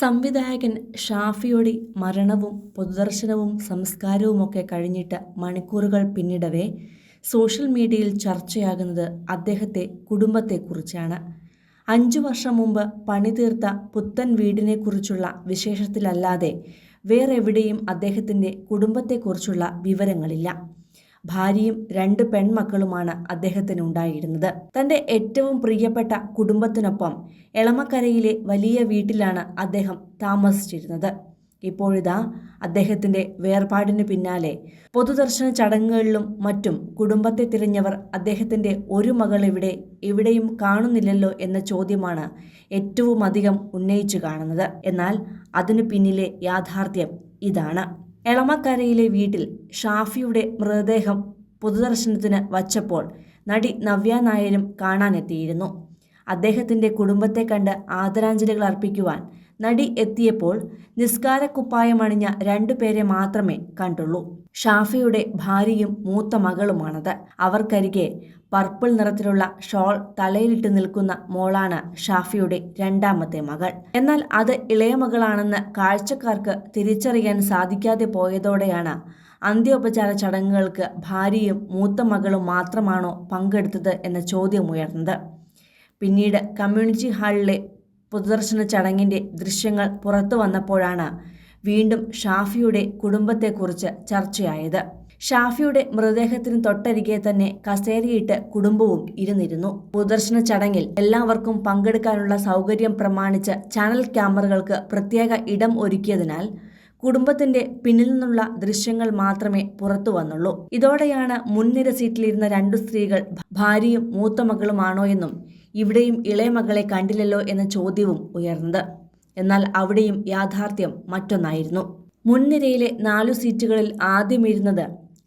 സംവിധായകൻ ഷാഫിയുടെ മരണവും പൊതുദർശനവും സംസ്കാരവും ഒക്കെ കഴിഞ്ഞിട്ട് മണിക്കൂറുകൾ പിന്നിടവേ സോഷ്യൽ മീഡിയയിൽ ചർച്ചയാകുന്നത് അദ്ദേഹത്തെ കുടുംബത്തെക്കുറിച്ചാണ്. അഞ്ചു വർഷം മുമ്പ് പണിതീർത്ത പുത്തൻ വീടിനെക്കുറിച്ചുള്ള വിശേഷത്തിലല്ലാതെ വേറെവിടെയും അദ്ദേഹത്തിന്റെ കുടുംബത്തെക്കുറിച്ചുള്ള വിവരങ്ങളില്ല. ഭാര്യയും രണ്ട് പെൺമക്കളുമാണ് അദ്ദേഹത്തിന് ഉണ്ടായിരുന്നത് തന്റെ ഏറ്റവും പ്രിയപ്പെട്ട കുടുംബത്തിനൊപ്പം എളമക്കരയിലെ വലിയ വീട്ടിലാണ് അദ്ദേഹം താമസിച്ചിരുന്നത്. ഇപ്പോഴിതാ അദ്ദേഹത്തിന്റെ വേർപാടിന് പിന്നാലെ പൊതുദർശന ചടങ്ങുകളിലും മറ്റും കുടുംബത്തെ തിരഞ്ഞവർ അദ്ദേഹത്തിന്റെ ഒരു മകൾ എവിടെ എവിടെയും കാണുന്നില്ലല്ലോ എന്ന ചോദ്യമാണ് ഏറ്റവും അധികം ഉന്നയിച്ചു കാണുന്നത്. എന്നാൽ അതിനു പിന്നിലെ യാഥാർത്ഥ്യം ഇതാണ്. എളമക്കരയിലെ വീട്ടിൽ ഷാഫിയുടെ മൃതദേഹം പൊതുദർശനത്തിന് വച്ചപ്പോൾ നടി നവ്യ നായരും കാണാനെത്തിയിരുന്നു. അദ്ദേഹത്തിന്റെ കുടുംബത്തെ കണ്ട് ആദരാഞ്ജലികൾ അർപ്പിക്കുവാൻ നടി എത്തിയപ്പോൾ നിസ്കാര കുപ്പായമണിഞ്ഞ രണ്ടുപേരെ മാത്രമേ കണ്ടുള്ളൂ. ഷാഫിയുടെ ഭാര്യയും മൂത്ത മകളുമാണത്. അവർക്കരികെ പർപ്പിൾ നിറത്തിലുള്ള ഷോൾ തലയിലിട്ട് നിൽക്കുന്ന മോളാണ് ഷാഫിയുടെ രണ്ടാമത്തെ മകൾ. എന്നാൽ അത് ഇളയ മകളാണെന്ന് കാഴ്ചക്കാർക്ക് തിരിച്ചറിയാൻ സാധിക്കാതെ പോയതോടെയാണ് അന്ത്യോപചാര ചടങ്ങുകൾക്ക് ഭാര്യയും മൂത്ത മകളും മാത്രമാണോ പങ്കെടുത്തത് എന്ന ചോദ്യമുയർന്നത് പിന്നീട് കമ്മ്യൂണിറ്റി ഹാളിലെ പൊതുദർശന ചടങ്ങിന്റെ ദൃശ്യങ്ങൾ പുറത്തു വന്നപ്പോഴാണ് വീണ്ടും ഷാഫിയുടെ കുടുംബത്തെക്കുറിച്ച് ചർച്ചയായത്. ഷാഫിയുടെ മൃതദേഹത്തിന് തൊട്ടരികെ തന്നെ കസേരയിട്ട് കുടുംബവും ഇരുന്നിരുന്നു. പൊതുദർശന ചടങ്ങിൽ എല്ലാവർക്കും പങ്കെടുക്കാനുള്ള സൗകര്യം പ്രമാണിച്ച് ചാനൽ ക്യാമറകൾക്ക് പ്രത്യേക ഇടം ഒരുക്കിയതിനാൽ കുടുംബത്തിന്റെ പിന്നിൽ നിന്നുള്ള ദൃശ്യങ്ങൾ മാത്രമേ പുറത്തു വന്നുള്ളൂ. ഇതോടെയാണ് മുൻനിര സീറ്റിലിരുന്ന രണ്ടു സ്ത്രീകൾ ഭാര്യയും മൂത്ത മകളുമാണോ എന്നും ഇവിടെയും ഇളയ മകളെ കണ്ടില്ലല്ലോ എന്ന ചോദ്യവും ഉയർന്നത്. എന്നാൽ അവിടെയും യാഥാർത്ഥ്യം മറ്റൊന്നായിരുന്നു. മുൻനിരയിലെ നാലു സീറ്റുകളിൽ ആദ്യം ഇരുന്നത്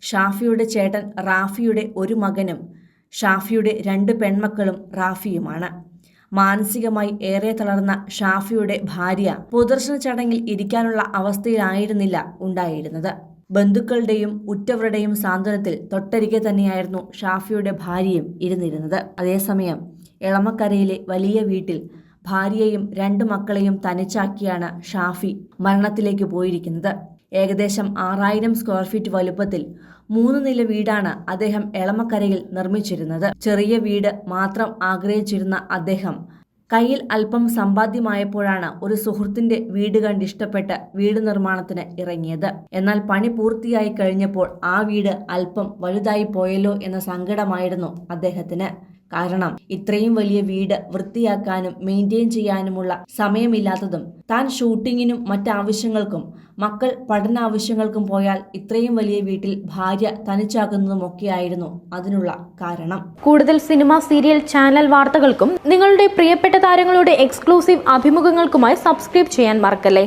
ഷാഫിയുടെ ചേട്ടൻ റാഫിയുടെ ഒരു മകനും ഷാഫിയുടെ രണ്ട് പെൺമക്കളും റാഫിയുമാണ്. മാനസികമായി ഏറെ തളർന്ന ഷാഫിയുടെ ഭാര്യ പൊതുദർശന ചടങ്ങിൽ ഇരിക്കാനുള്ള അവസ്ഥയിലായിരുന്നില്ല ഉണ്ടായിരുന്നത്. ബന്ധുക്കളുടെയും ഉറ്റവരുടെയും സാന്ത്വനത്തിൽ തൊട്ടരികെ തന്നെയായിരുന്നു ഷാഫിയുടെ ഭാര്യയും ഇരുന്നിരുന്നത്. അതേസമയം എളമക്കരയിലെ വലിയ വീട്ടിൽ ഭാര്യയും രണ്ടു മക്കളെയും തനിച്ചാക്കിയാണ് ഷാഫി മരണത്തിലേക്ക് പോയിരിക്കുന്നത്. ഏകദേശം ആറായിരം സ്ക്വയർ ഫീറ്റ് വലുപ്പത്തിൽ മൂന്ന് നില വീടാണ് അദ്ദേഹം എളമക്കരയിൽ നിർമ്മിച്ചിരുന്നത്. ചെറിയ വീട് മാത്രം ആഗ്രഹിച്ചിരുന്ന അദ്ദേഹം കയ്യിൽ അല്പം സമ്പാദ്യമായപ്പോഴാണ് ഒരു സുഹൃത്തിന്റെ വീട് കണ്ടിഷ്ടപ്പെട്ട് വീട് നിർമ്മാണത്തിന് ഇറങ്ങിയത്. എന്നാൽ പണി പൂർത്തിയായി കഴിഞ്ഞപ്പോൾ ആ വീട് അല്പം വലുതായി പോയല്ലോ എന്ന സങ്കടമായിരുന്നു അദ്ദേഹത്തിന്. കാരണം ഇത്രയും വലിയ വീട് വൃത്തിയാക്കാനും മെയിന്റെയിൻ ചെയ്യാനുമുള്ള സമയമില്ലാത്തതും താൻ ഷൂട്ടിങ്ങിനും മറ്റാവശ്യങ്ങൾക്കും മക്കൾ പഠനാവശ്യങ്ങൾക്കും പോയാൽ ഇത്രയും വലിയ വീട്ടിൽ ഭാര്യ തനിച്ചാകുന്നതുമൊക്കെയായിരുന്നു അതിനുള്ള കാരണം. കൂടുതൽ സിനിമ സീരിയൽ ചാനൽ വാർത്തകൾക്കും നിങ്ങളുടെ പ്രിയപ്പെട്ട താരങ്ങളുടെ എക്സ്ക്ലൂസീവ് അഭിമുഖങ്ങൾക്കുമായി സബ്സ്ക്രൈബ് ചെയ്യാൻ മറക്കല്ലേ?